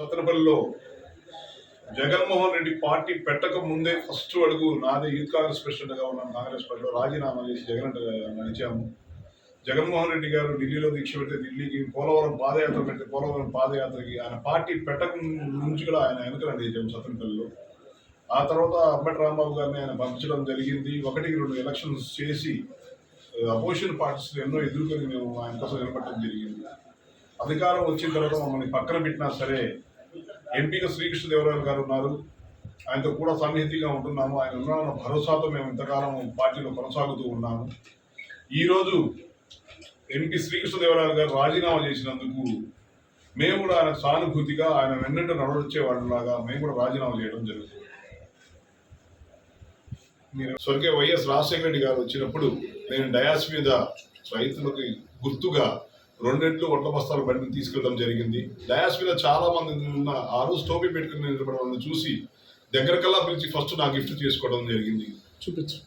సందర్భంలో జగన్మోహన్ రెడ్డి పార్టీ పెట్టక ముందే ఫస్ట్ అడుగు నాదే యూత్ కాంగ్రెస్ ప్రెసిడెంట్గా ఉన్నాను కాంగ్రెస్ పార్టీలో రాజీనామా చేసి జగన్ నడిచాము. జగన్మోహన్ రెడ్డి గారు ఢిల్లీలో దీక్ష పెడితే ఢిల్లీకి పోలవరం పాదయాత్ర పెడితే పోలవరం పాదయాత్రకి ఆయన పార్టీ పెట్టక నుంచి కూడా ఆయన వెనుక నడిచాము సత్తనపల్లిలో ఆ తర్వాత అంబటి రాంబాబు గారిని ఆయన పంపించడం జరిగింది. ఒకటికి రెండు ఎలక్షన్స్ చేసి అపోజిషన్ పార్టీస్ ఎన్నో ఎదుర్కొని మేము ఆయన కోసం నిలబడటం జరిగింది. అధికారం వచ్చిన తర్వాత మమ్మల్ని పక్కన పెట్టినా సరే ఎంపీగా శ్రీకృష్ణదేవరాయలు గారు ఉన్నారు? ఆయనతో కూడా సన్నిహితిగా ఉంటున్నాము. ఆయన ఉన్న భరోసాతో మేము ఇంతకాలం పార్టీలో కొనసాగుతూ ఉన్నాము. ఈరోజు ఎంపీ శ్రీకృష్ణదేవరాయలు గారు రాజీనామా చేసినందుకు మేము కూడా ఆయన సానుభూతిగా ఆయన వెన్నట్టు నడవచ్చే వాళ్ళలాగా మేము కూడా రాజీనామా చేయడం జరుగుతుంది. మీరు స్వర్గీయ వైఎస్ రాజశేఖర రెడ్డి గారు వచ్చినప్పుడు నేను డయాస్ మీద రైతులకు గుర్తుగా రెండెంట్లు ఒట్ల బస్తాలు బండిని తీసుకెళ్ళడం జరిగింది. డయాస్ మీద చాలా మంది ఉన్న ఆ రోజు టోపీ పెట్టుకుని నిలబడే వాళ్ళని చూసి దగ్గరకల్లా పిలిచి ఫస్ట్ నా గిఫ్ట్ చేసుకోవడం జరిగింది. చూపించు.